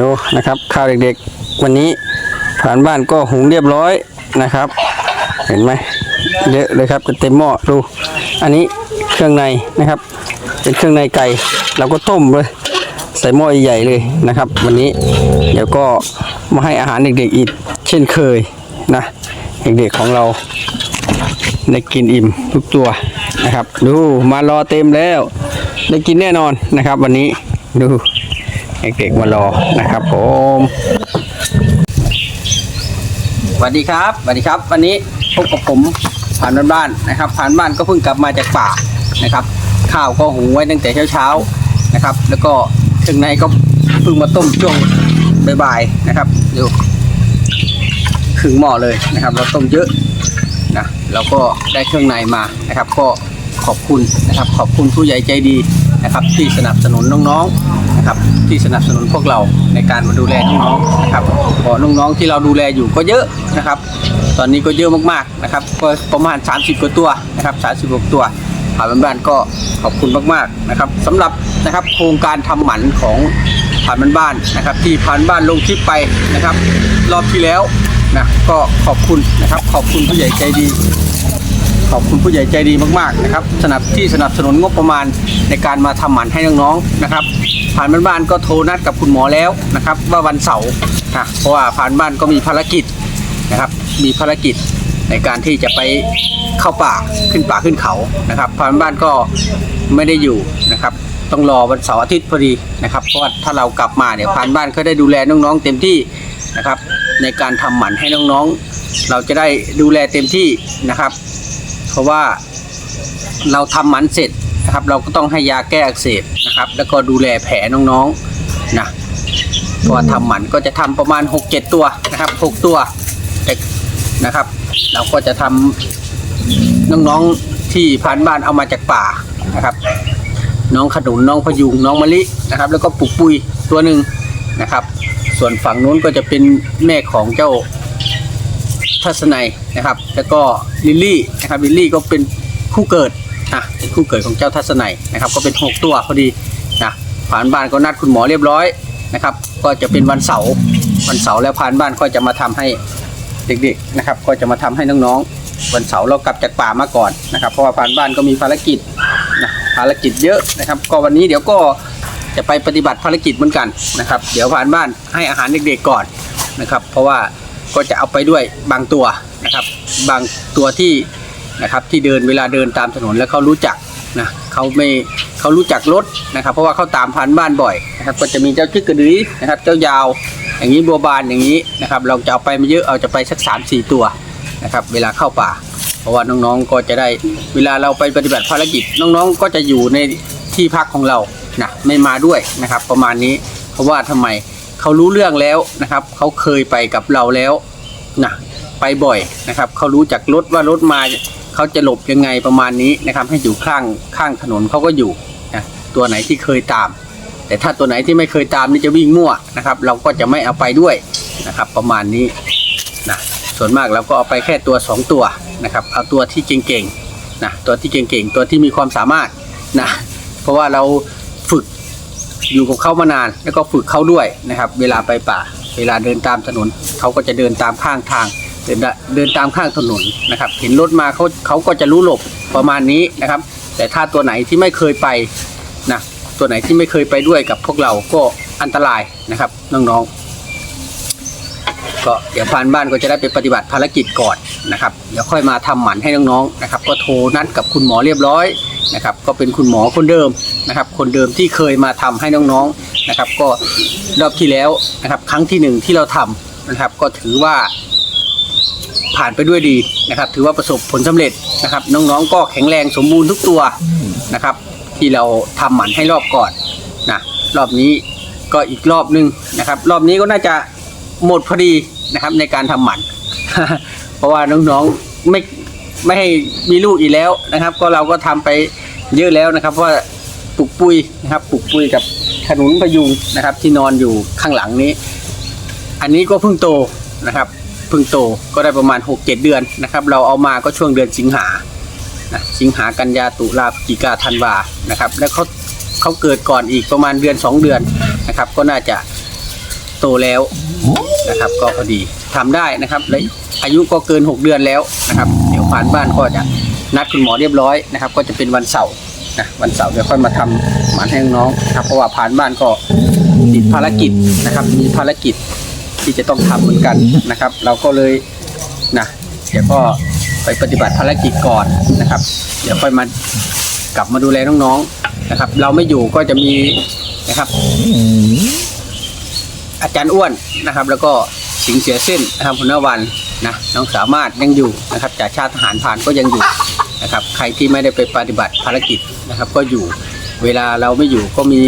ดูนะครับข้าวเด็กๆ วันนี้ผ่านบ้านก็หุงเรียบร้อยนะครับ เห็นไหมเยอะเลยครับเต็มหม้อดูอันนี้เครื่องในนะครับ เป็นเครื่องในไก่เราก็ต้มเลยใส่หม้อใหญ่เลยนะครับ วันนี้เดี๋ยวก็มาให้อาหารเด็กๆอีกเช่นเคยนะเด็กๆของเราได้กินอิ่มทุกตัวนะครับ ดูมารอเต็มแล้ว ได้กินแน่นอนนะครับ วันนี้ดู เด็กๆมารอนะครับผมสวัสดีครับสวัสดีครับ วันนี้พบกับผมผ่านบ้านๆนะครับ ผ่านบ้านก็เพิ่งกลับมาจากป่านะครับ ข้าวก็หุงไว้ตั้งแต่เช้าๆนะครับ แล้วก็เครื่องในก็เพิ่งมาต้มช่วงบ่ายๆนะครับดูครึ่งหม้อเลยนะครับ เราต้มเยอะนะเราก็ได้เครื่องในมานะครับ ก็ขอบคุณนะครับ ขอบคุณผู้ใหญ่ใจดี นะครับที่สนับสนุนน้องๆนะครับที่สนับสนุนพวกเราในการมาดูแลน้องๆนะครับพราะน้องๆที่เราดูแลอยู่ก็เยอะนะครับ ตอนนี้ก็เยอะมากๆนะครับก็ประมาณ 30 กว่าตัวนะครับ30กว่าตัวผ่านบ้านๆก็ขอบคุณมากๆนะครับสำหรับนะครับโครงการทำหมันของผ่านบ้านๆนะครับ ที่ผ่านบ้านลงคลิปไปนะครับ รอบที่แล้วนะก็ขอบคุณนะครับ ขอบคุณผู้ใหญ่ใจดี ขอบคุณผู้ใหญ่ใจดีมากๆนะครับสนับที่สนับสนุนงบประมาณในการมาทำหมันให้น้องๆนะครับ ผ่านบ้านๆก็โทรนัดกับคุณหมอแล้วนะครับ ว่าวันเสาร์นะเพราะว่าผ่านบ้านก็มีภารกิจนะครับ มีภารกิจในการที่จะไปเข้าป่าขึ้นป่าขึ้นเขานะครับผ่านบ้านก็ไม่ได้อยู่นะครับต้องรอวันเสาร์อาทิตย์พอดีนะครับ เพราะว่าถ้าเรากลับมาเนี่ยผ่านบ้านก็ได้ดูแลน้องๆ เต็มที่นะครับ ในการทำหมันให้น้องๆ เราจะได้ดูแลเต็มที่นะครับ ราะว่าเราทำหมันเสร็จนะครับ เราก็ต้องให้ยาแก้อักเสบนะครับ แล้วก็ดูแลแผลน้องๆนะเพราะว่าทำหมันก็จะทำประมาณ 6-7 ตัวนะครับ 6 ตัวแต่นะครับ เราก็จะทำน้องๆที่ผ่านบ้านเอามาจากป่านะครับ น้องขนุนน้องพยุงน้องมะลินะครับ แล้วก็ปุกปุยตัวหนึ่งนะครับ ส่วนฝั่งนู้นก็จะเป็นแม่ของเจ้า ทัศนัยนะครับ แล้วก็ลิลลี่นะครับลิลลี่ก็เป็นคู่เกิดนะเป็นคู่เกิดของเจ้าทัศนัยนะครับ ก็เป็น 6 ตัวพอดีนะผ่านบ้านก็นัดคุณหมอเรียบร้อยนะครับ ก็จะเป็นวันเสาร์วันเสาร์แล้วผ่านบ้านก็จะมาทำให้เด็กๆนะครับ ก็จะมาทำให้น้องๆ วันเสาร์เรากลับจากป่ามาก่อนนะครับ เพราะว่าผ่านบ้านก็มีภารกิจนะภารกิจเยอะนะครับ ก็วันนี้เดี๋ยวก็จะไปปฏิบัติภารกิจเหมือนกันนะครับ เดี๋ยวผ่านบ้านให้อาหารเด็กๆก่อนนะครับ เพราะว่า ก็จะเอาไปด้วยบางตัวนะครับ บางตัวที่นะครับที่เดินเวลาเดินตามถนนแล้วเขารู้จักนะเขาไม่เขารู้จักรถนะครับ เพราะว่าเขาตามพันบ้านบ่อยนะครับ ก็จะมีเจ้าชิกกระดือนะครับ เจ้ายาว อย่างนี้บัวบานอย่างนี้นะครับ เราจะเอาไปไม่เยอะเอาจะไปสักสามสี่ตัวนะครับ เวลาเข้าป่า เพราะว่าน้องๆก็จะได้เวลาเราไปปฏิบัติภารกิจน้องๆ ก็จะอยู่ในที่พักของเรานะไม่มาด้วยนะครับ ประมาณนี้ เพราะว่าทำไม เขารู้เรื่องแล้วนะครับ เขาเคยไปกับเราแล้วนะไปบ่อยนะครับ เขารู้จักรถว่ารถมาเขาจะหลบยังไงประมาณนี้นะครับ ให้อยู่ข้างข้างถนนเขาก็อยู่นะตัวไหนที่เคยตาม แต่ถ้าตัวไหนที่ไม่เคยตามนี่จะวิ่งมั่วนะครับ เราก็จะไม่เอาไปด้วยนะครับ ประมาณนี้นะส่วนมากเราก็เอาไปแค่ตัวสองตัวนะครับ เอาตัวที่เก่งๆนะตัวที่เก่งๆ ตัวที่มีความสามารถนะเพราะว่าเรา อยู่กับเขามานาน แล้วก็ฝึกเขาด้วยนะครับ เวลาไปป่า เวลาเดินตามถนนเขาก็จะเดินตามข้างทาง เดินเดินตามข้างถนนนะครับ เห็นรถมาเขาเขาก็จะรู้หลบประมาณนี้นะครับ แต่ถ้าตัวไหนที่ไม่เคยไปนะตัวไหนที่ไม่เคยไปด้วยกับพวกเราก็อันตรายนะครับน้องๆก็เดี๋ยวพานบ้านก็จะได้ไปปฏิบัติภารกิจก่อนนะครับเดี๋ยวค่อยมาทำหมันให้น้องๆนะครับ ก็โทรนัดกับคุณหมอเรียบร้อย นะครับก็เป็นคุณหมอคนเดิมนะครับคนเดิมที่เคยมาทำให้น้องๆนะครับ ก็รอบที่แล้วนะครับครั้งที่หนึ่งที่เราทำนะครับ ก็ถือว่าผ่านไปด้วยดีนะครับ ถือว่าประสบผลสำเร็จนะครับ น้องๆ ก็แข็งแรงสมบูรณ์ทุกตัวนะครับ ที่เราทำหมันให้รอบก่อนนะรอบนี้ก็อีกรอบนึงนะครับ รอบนี้ก็น่าจะหมดพอดีนะครับในการทำหมัน เพราะว่าน้องๆไม่ ไม่ให้มีลูกอีกแล้วนะครับ ก็เราก็ทำไปเยอะแล้วนะครับเพราะว่าปลูกปุยนะครับปลูกปุยกับขนุนพยุงนะครับ ที่นอนอยู่ข้างหลังนี้ อันนี้ก็เพิ่งโตนะครับเพิ่งโตก็ได้ประมาณ 6-7 เดือนนะครับ เราเอามาก็ช่วงเดือนสิงหานะสิงหากันยาตุลาพฤศจิกาธันวานะครับ แล้วเขาเขาเกิดก่อนอีกประมาณเดือน 2 เดือนนะครับ ก็น่าจะโตแล้วนะครับ ก็พอดีทำได้นะครับและอายุก็เกิน 6 เดือนแล้วนะครับ ผ่านบ้านก็จะนัดคุณหมอเรียบร้อยนะครับ ก็จะเป็นวันเสาร์นะวันเสาร์เดี๋ยวค่อยมาทำหมันให้น้องนะครับเพราะว่าผ่านบ้านก็ติดภารกิจนะครับ มีภารกิจที่จะต้องทำเหมือนกันนะครับ เราก็เลยนะเดี๋ยวก็ไปปฏิบัติภารกิจก่อนนะครับ เดี๋ยวค่อยมากลับมาดูแลน้องๆนะครับ เราไม่อยู่ก็จะมีนะครับ อาจารย์อ้วนนะครับ แล้วก็ สิงเสียเส้นนะครับพนวันนะน้องสามารถยังอยู่นะครับจากชาติทหารผ่านก็ยังอยู่นะครับ ใครที่ไม่ได้ไปปฏิบัติภารกิจนะครับ ก็อยู่เวลาเราไม่อยู่ก็มี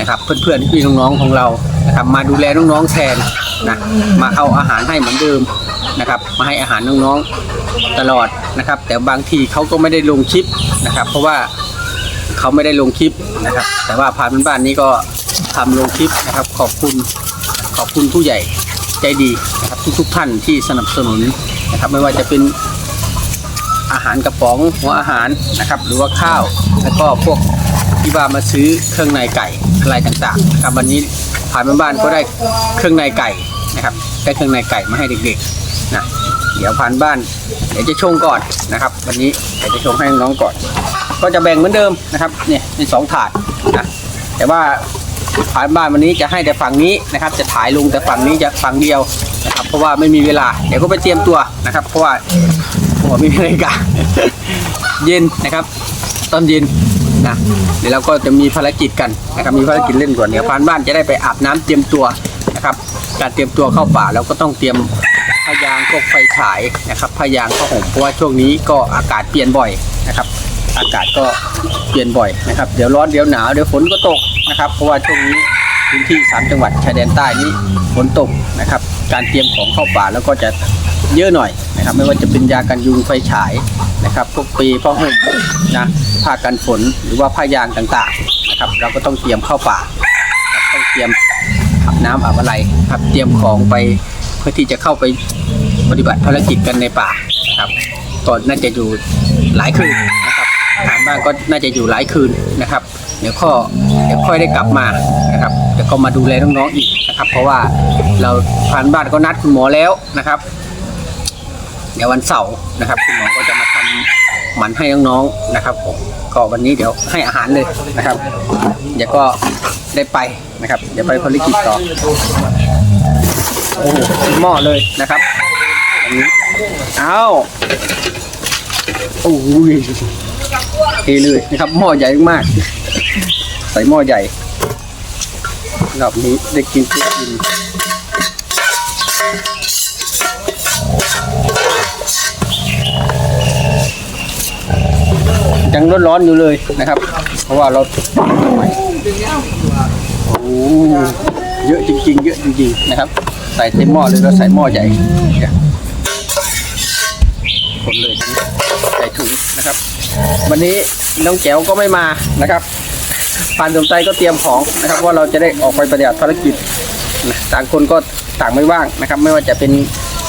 นะครับเพื่อนๆพี่น้องๆของเรานะครับมาดูแลน้องๆแทนนะมาเอาอาหารให้เหมือนเดิมนะครับ มาให้อาหารน้องๆตลอดนะครับ แต่บางทีเขาก็ไม่ได้ลงคลิปนะครับ เพราะว่าเขาไม่ได้ลงคลิปนะครับ แต่ว่าพานบ้านนี้ก็ทำลงคลิปนะครับ ขอบคุณขอบคุณผู้ใหญ่ ใจดีนะครับทุกๆท่านที่สนับสนุนนะครับไม่ว่าจะเป็นอาหารกระป๋องหัวอาหารนะครับ หรือว่าข้าวแล้วก็พวกที่ว่ามาซื้อเครื่องในไก่อะไรต่างๆนะครับวันนี้ผ่านเป็นบ้านก็ได้เครื่องในไก่นะครับได้เครื่องในไก่มาให้เด็กๆนะเดี๋ยวผ่านบ้านเดี๋ยวจะชงก่อนนะครับ วันนี้เดี๋ยวจะชงให้น้องก่อน ก็จะแบ่งเหมือนเดิมนะครับเนี่ยมีสองถาดนะแต่ว่า ผ่านบ้านวันนี้จะให้แต่ฝั่งนี้นะครับ จะถ่ายลงแต่ฝั่งนี้จะฝั่งเดียวนะครับ เพราะว่าไม่มีเวลาเดี๋ยวก็ไปเตรียมตัวนะครับ เพราะว่าผมไม่มีนาฬิกาเย็นนะครับ ตอนเย็นนะเดี๋ยวเราก็จะมีภารกิจกันนะครับมีภารกิจเล่นก่อนเดี๋ยวผ่านบ้านจะได้ไปอาบน้ำเตรียมตัวนะครับ การเตรียมตัวเข้าป่าเราก็ต้องเตรียมพยางพวกไฟฉายนะครับพยางผ้าห่มเพราะว่าช่วงนี้ก็อากาศเปลี่ยนบ่อยนะครับ อากาศก็เปลี่ยนบ่อยนะครับ เดี๋ยวร้อนเดี๋ยวหนาวเดี๋ยวฝนก็ตก นะครับ เพราะว่าช่วงนี้พื้นที่สามจังหวัดชายแดนใต้นี้ฝนตกนะครับ การเตรียมของเข้าป่าแล้วก็จะเยอะหน่อยนะครับ ไม่ว่าจะเป็นยากันยุงไฟฉายนะครับพวกปีผ้าห่มนะผ้ากันฝนหรือว่าผ้ายางต่างๆนะครับ เราก็ต้องเตรียมเข้าป่าต้องเตรียมอาบน้ำอาบอะไรครับเตรียมของไปเพื่อที่จะเข้าไปปฏิบัติภารกิจกันในป่านะครับก็น่าจะอยู่หลายคืนนะ บทางบ้านก็น่าจะอยู่หลายคืนนะครับ เดี๋ยวข้อเดี๋ยวค่อยได้กลับมานะครับเดี๋ยวก็มาดูแลน้องๆอีกนะครับ เพราะว่าเราผ่านบ้านก็นัดคุณหมอแล้วนะครับ เดี๋ยววันเสาร์นะครับ คุณหมอก็จะมาทำหมันให้น้องๆนะครับผมก็วันนี้เดี๋ยวให้อาหารเลยนะครับ เดี๋ยวก็ได้ไปนะครับ เดี๋ยวไปภารกิจต่อโอ้หหม้อเลยนะครับอันนี้เอา โอ้โหเทเลยนะครับหม้อใหญ่มาก ใส่หม้อใหญ่รอบนี้ได้กินได้กินยังร้อนๆอยู่เลยนะครับ เพราะว่าเราโอ้เยอะจริง ๆ เยอะจริงๆนะครับ ใส่เต็มหม้อเลยแล้วใส่หม้อใหญ่ ถุงนะครับ วันนี้น้องแจ๋วก็ไม่มานะครับปานสมใจก็เตรียมของนะครับว่าเราจะได้ออกไปปฏิบัติภารกิจนะต่างคนก็ต่างไม่ว่างนะครับ ไม่ว่าจะเป็น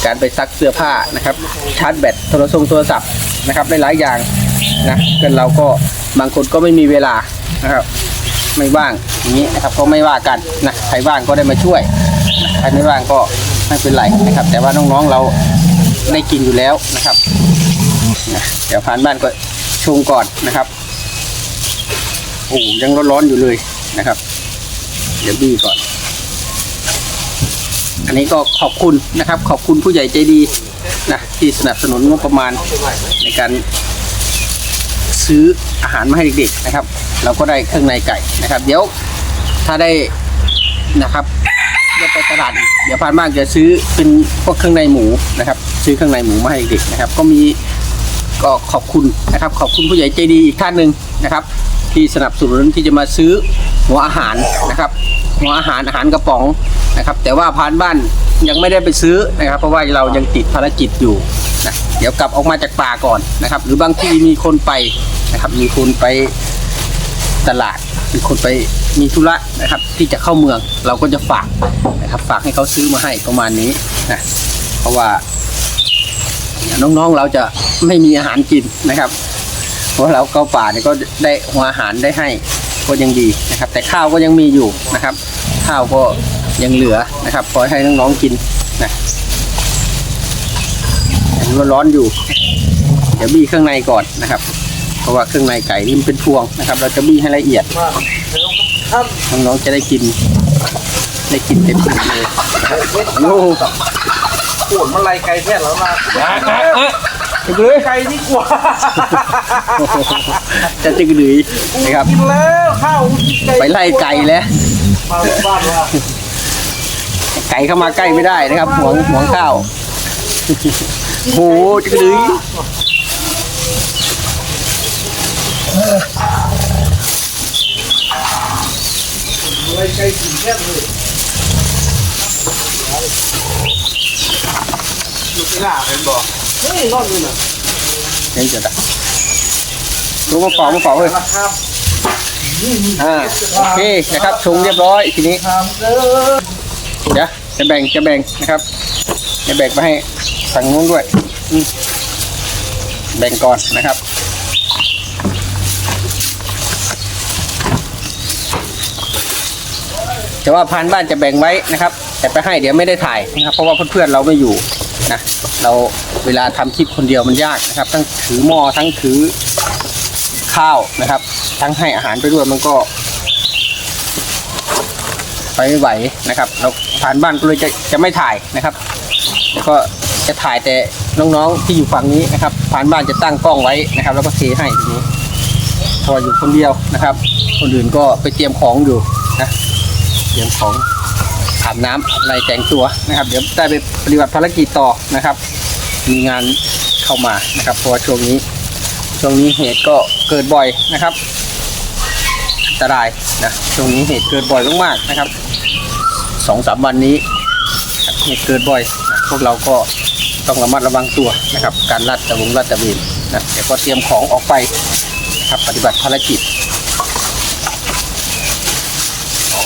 การไปซักเสื้อผ้านะครับ ชาร์จแบตโทรศัพท์โทรศัพท์นะครับหลายๆอย่างนะเพื่อนเราก็บางคนก็ไม่มีเวลานะครับ ไม่ว่างอย่างนี้นะครับก็ไม่ว่ากันนะใครว่างก็ได้มาช่วยใครไม่ว่างก็ไม่เป็นไรนะครับ แต่ว่าน้องๆเราได้กินอยู่แล้วนะครับ เดี๋ยวผ่านบ้านก็ชงก่อนนะครับโอ้ยังร้อนๆอยู่เลยนะครับ เดี๋ยวบี้ก่อน อันนี้ก็ขอบคุณนะครับ ขอบคุณผู้ใหญ่ใจดีนะที่สนับสนุนงบประมาณในการซื้ออาหารมาให้เด็กๆนะครับ เราก็ได้เครื่องในไก่นะครับ เดี๋ยวถ้าได้นะครับได้ไปตลาดเดี๋ยวพานบ้านจะซื้อเป็นพวกเครื่องในหมูนะครับ ซื้อเครื่องในหมูมาให้เด็กๆนะครับ ก็มี ก็ขอบคุณนะครับ ขอบคุณผู้ใหญ่ใจดีอีกท่านหนึ่งนะครับ ที่สนับสนุนที่จะมาซื้อหัวอาหารนะครับ หัวอาหารอาหารกระป๋องนะครับ แต่ว่าพานบ้านยังไม่ได้ไปซื้อนะครับ เพราะว่าเรายังติดภารกิจอยู่นะเดี๋ยวกลับออกมาจากป่าก่อนนะครับ หรือบางที่มีคนไปนะครับ มีคนไปตลาดมีคนไปมีธุระนะครับ ที่จะเข้าเมืองเราก็จะฝากนะครับ ฝากให้เขาซื้อมาให้ประมาณนี้นะเพราะว่า น้องๆเราจะไม่มีอาหารกินนะครับ เพราะเราเข้าป่าเนี่ยก็ได้หัวอาหารได้ให้ก็ยังดีนะครับ แต่ข้าวก็ยังมีอยู่นะครับ ข้าวก็ยังเหลือนะครับปล่อให้น้องๆกินนะยังร้อนอยู่ เดี๋ยวบี้เครื่องในก่อนนะครับ เพราะว่าเครื่องในไก่นี่มันเป็นพวงนะครับ เราจะบี้ให้ละเอียดน้องๆจะได้กินได้กินเต็มที่เลยโอ้ ปวดมันไรไกลแท้แล้วนะจะกลือไกลนี่กว่าจะจะกลือนะครับกินแล้วข้าวไก่ไปไล่ไก่แล้วมาบ้านว่าไก่เข้ามาใกล้ไม่ได้นะครับหวงหวงข้าวโอ้โหจะกลือ ไรไกลกินแค่เลยลู กหน้าเป็นบอกเฮ้ยรอดเลยน่ะเฮ้ยจะได้รู้มาเป่ามาเป่าเลยราคาอ่าโอเคนะครับชงเรียบร้อยทีนี้ทำเด้อเดี๋ยวจะแบ่งจะแบ่งนะครับจะแบ่งไปให้ฝั่งนู้นด้วยอืมแบ่งก่อนนะครับแต่ว่าพานบ้านจะแบ่งไว้นะครับ แต่ไปให้เดี๋ยวไม่ได้ถ่ายนะครับเพราะว่าเพื่อนๆเราไม่อยู่ นะเราเวลาทำคลิปคนเดียวมันยากนะครับ ทั้งถือหม้อทั้งถือข้าวนะครับ ทั้งให้อาหารไปด้วยมันก็ ไปไม่ไหวนะครับเราผ่านบ้านก็เลยจะจะไม่ถ่ายนะครับแล้วก็จะถ่ายแต่น้องๆที่อยู่ฝั่งนี้นะครับ ผ่านบ้านจะตั้งกล้องไว้นะครับ แล้วก็เทให้ทีนี้พออยู่คนเดียวนะครับ คนอื่นก็ไปเตรียมของอยู่นะเตรียมของ อาบน้ำอะไรแต่งตัวนะครับ เดี๋ยวได้ไปปฏิบัติภารกิจต่อนะครับ มีงานเข้ามานะครับเพราะช่วงนี้ช่วงนี้เหตุก็เกิดบ่อยนะครับอันตรายนะช่วงนี้เหตุเกิดบ่อยมากๆนะครับสองสามวันนี้เหตุเกิดบ่อยนะพวกเราก็ต้องระมัดระวังตัวนะครับ การลัดตะวงลัดตะเวนนะเดี๋ยวก็เตรียมของออกไปนะครับปฏิบัติภารกิจ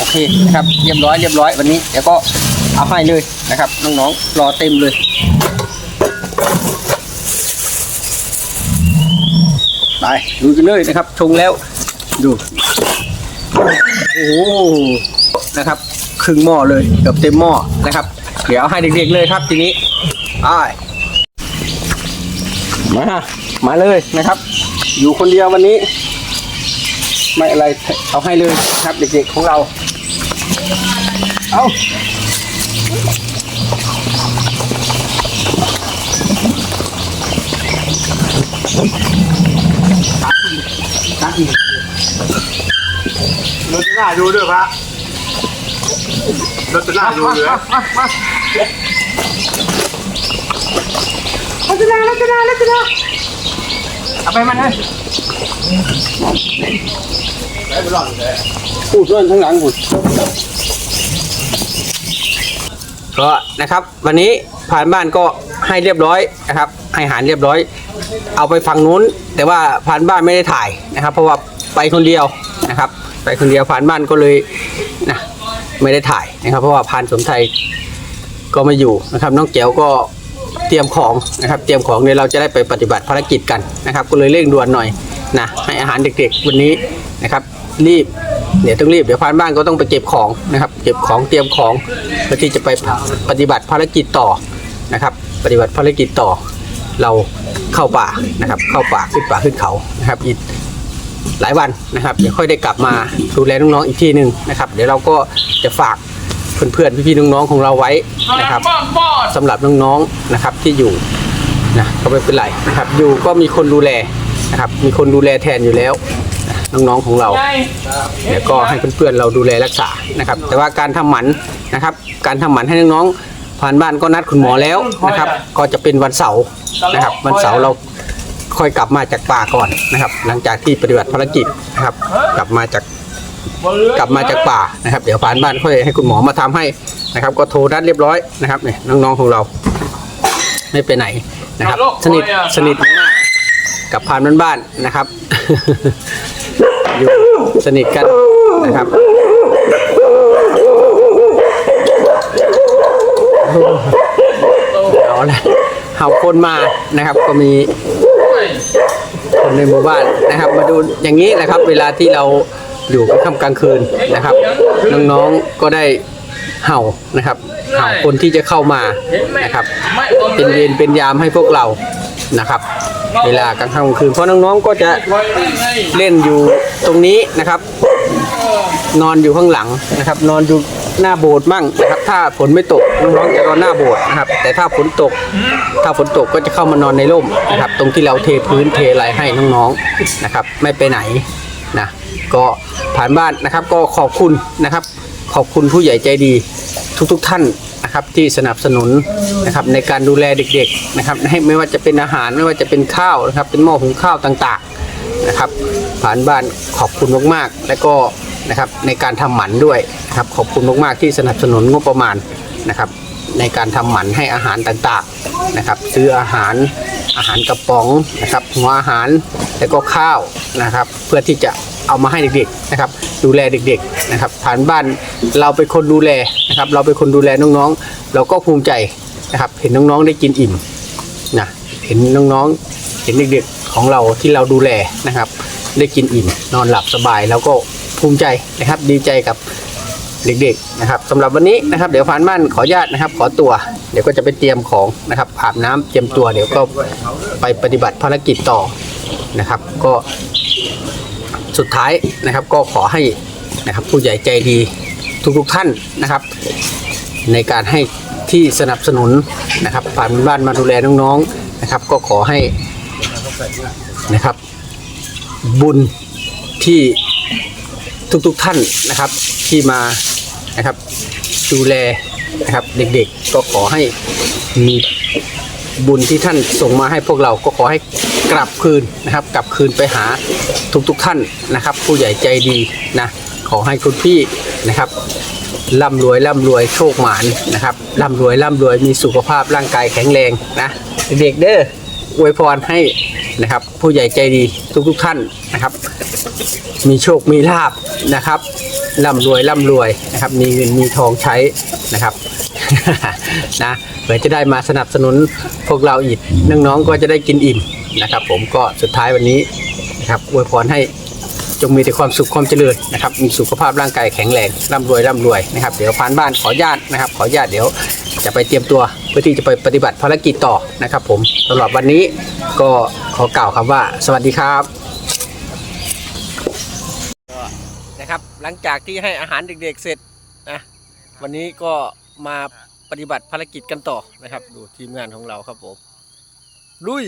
โอเคนะครับเรียบร้อยเรียบร้อยวันนี้เดี๋ยวก็เอาให้เลยนะครับน้องๆรอเต็มเลยไปดูกันเลยนะครับชงแล้วดูโอ้โหนะครับครึ่งหม้อเลยเกือบเต็มหม้อนะครับ เดี๋ยวให้เด็กๆเลยครับทีนี้ไปมามาเลยนะครับ อยู่คนเดียววันนี้ ไม่อะไรเอาให้เลยครับเด็กๆของเรา เอาตักอีกรถหน้าดูด้วยพระรถหน้าดูด้วยรัตนารั ก็นะครับ วันนี้ผ่านบ้านก็ให้เรียบร้อยนะครับ ให้อาหารเรียบร้อย เอาไปฝั่งนู้น แต่ว่าผ่านบ้านไม่ได้ถ่ายนะครับ เพราะว่าไปคนเดียวนะครับ ไปคนเดียวผ่านบ้านก็เลยนะไม่ได้ถ่ายนะครับ เพราะว่าพานสมไทยก็ไม่อยู่นะครับ น้องแก้วก็เตรียมของนะครับ เตรียมของเดี๋ยวเราจะได้ไปปฏิบัติภารกิจกันนะครับ ก็เลยเร่งด่วนหน่อยนะให้อาหารเด็กๆวันนี้นะครับ รีบ เดี๋ยวต้องรีบเดี๋ยวพานบ้านก็ต้องไปเก็บของนะครับ เก็บของเตรียมของเพื่อที่จะไปปฏิบัติภารกิจต่อนะครับ ปฏิบัติภารกิจต่อ เราเข้าป่านะครับ เข้าป่าขึ้นป่าขึ้นเขานะครับอีกหลายวันนะครับ เดี๋ยวค่อยได้กลับมาดูแลน้องๆอีกทีหนึ่งนะครับ เดี๋ยวเราก็จะฝากเพื่อนๆพี่ๆน้องๆของเราไว้นะครับสำหรับน้องๆนะครับที่อยู่นะก็ไม่เป็นไรนะครับ อยู่ก็มีคนดูแลนะครับ มีคนดูแลแทนอยู่แล้ว นะน้องๆของเราเดี๋ยวก็ให้เพื่อนๆเราดูแลรักษานะครับ แต่ว่าการทำหมันนะครับ การทำหมันให้น้องๆผ่านบ้านก็นัดคุณหมอแล้วนะครับ ก็จะเป็นวันเสาร์นะครับ วันเสาร์เราค่อยกลับมาจากป่าก่อนนะครับ หลังจากที่ปฏิบัติภารกิจนะครับ กลับมาจากกลับมาจากป่านะครับ เดี๋ยวผ่านบ้านค่อยให้คุณหมอมาทำให้นะครับ ก็โทรนัดเรียบร้อยนะครับเนี่ยน้องๆของเรา ไม่ไปไหนนะครับ สนิทสนิทมากกับผ่านบ้านๆนะครับ อยู่สนิทกันนะครับเอาละเห่าคนมานะครับ ก็มีคนในหมู่บ้านนะครับ มาดูอย่างนี้นะครับ เวลาที่เราอยู่กลางค่ำกลางคืนนะครับ น้องๆก็ได้ เห่านะครับเห่าคนที่จะเข้ามานะครับ เป็นเวรเป็นยามให้พวกเรานะครับ เวลากลางค่ำกลางคืนเพราะน้องๆก็จะเล่นอยู่ตรงนี้นะครับ นอนอยู่ข้างหลังนะครับ นอนอยู่หน้าโบสถ์มั่งนะครับ ถ้าฝนไม่ตกน้องๆจะนอนหน้าโบสถ์นะครับ แต่ถ้าฝนตก ถ้าฝนตกก็จะเข้ามานอนในร่มนะครับ ตรงที่เราเทพื้นเทอะไรให้น้องๆนะครับ ไม่ไปไหนนะก็ผ่านบ้านนะครับก็ขอบคุณนะครับ ขอบคุณผู้ใหญ่ใจดีทุกๆท่านนะครับที่สนับสนุนนะครับในการดูแลเด็กๆนะครับให้ไม่ว่าจะเป็นอาหารไม่ว่าจะเป็นข้าวนะครับ เป็นหม้อหุงข้าวต่างๆนะครับ ผ่านบ้านขอบคุณมากๆ และก็นะครับในการทำหมันด้วยนะครับขอบคุณมากๆที่สนับสนุนงบประมาณนะครับ ในการทำหมันให้อาหารต่างๆนะครับ ซื้ออาหารอาหารกระป๋องนะครับหัวอาหารแล้วก็ข้าวนะครับ เพื่อที่จะ เอามาให้เด็กๆนะครับ ดูแลเด็กๆนะครับผ่านบ้านเราเป็นคนดูแลนะครับ เราเป็นคนดูแลน้องๆ เราก็ภูมิใจนะครับ เห็นน้องๆได้กินอิ่มนะเห็นน้องๆ เห็นเด็กๆของเราที่เราดูแลนะครับ ได้กินอิ่มนอนหลับสบายแล้วก็ภูมิใจนะครับ ดีใจกับเด็กๆนะครับสำหรับวันนี้นะครับ เดี๋ยวพานบ้านขอญาตนะครับ ขอตัว เดี๋ยวก็จะไปเตรียมของนะครับอาบน้ำเตรียมตัวเดี๋ยวก็ไปปฏิบัติภารกิจต่อนะครับ ก็ สุดท้ายนะครับก็ขอให้นะครับผู้ใหญ่ใจดีทุกๆท่านนะครับ ในการให้ที่สนับสนุนนะครับผ่านบ้านมาดูแลน้องๆนะครับ ก็ขอให้นะครับ บุญที่ทุกๆท่านนะครับที่มานะครับดูแลนะครับเด็กๆก็ขอให้มี บุญที่ท่านส่งมาให้พวกเราก็ขอให้กลับคืนนะครับ กลับคืนไปหาทุกๆท่านนะครับ ผู้ใหญ่ใจดีนะขอให้คุณพี่นะครับร่ำรวยร่ำรวยโชคหมานนะครับร่ำรวยร่ำรวยมีสุขภาพร่างกายแข็งแรงนะเด็กเด้ออวยพรให้นะครับผู้ใหญ่ใจดีทุกๆท่านนะครับ มีโชคมีลาบนะครับร่ำรวยร่ำรวยนะครับมีเงินมีทองใช้นะครับ นะเพื่อจะได้มาสนับสนุนพวกเราอีกน้องๆก็จะได้กินอิ่มนะครับ ผมก็สุดท้ายวันนี้นะครับอวยพรให้จงมีแต่ความสุขความเจริญนะครับมีสุขภาพร่างกายแข็งแรงร่ำรวยร่ำรวยนะครับเดี๋ยวพานบ้านขอญาตนะครับ ขอญาตเดี๋ยวจะไปเตรียมตัวเพื่อที่จะไปปฏิบัติภารกิจต่อนะครับ ผมสำหรับวันนี้ก็ขอกล่าวคำว่า สวัสดีครับนะครับหลังจากที่ให้อาหารเด็กๆเสร็จนะวันนี้ก็ มาปฏิบัติภารกิจกันต่อนะครับ ดูทีมงานของเราครับผมลุย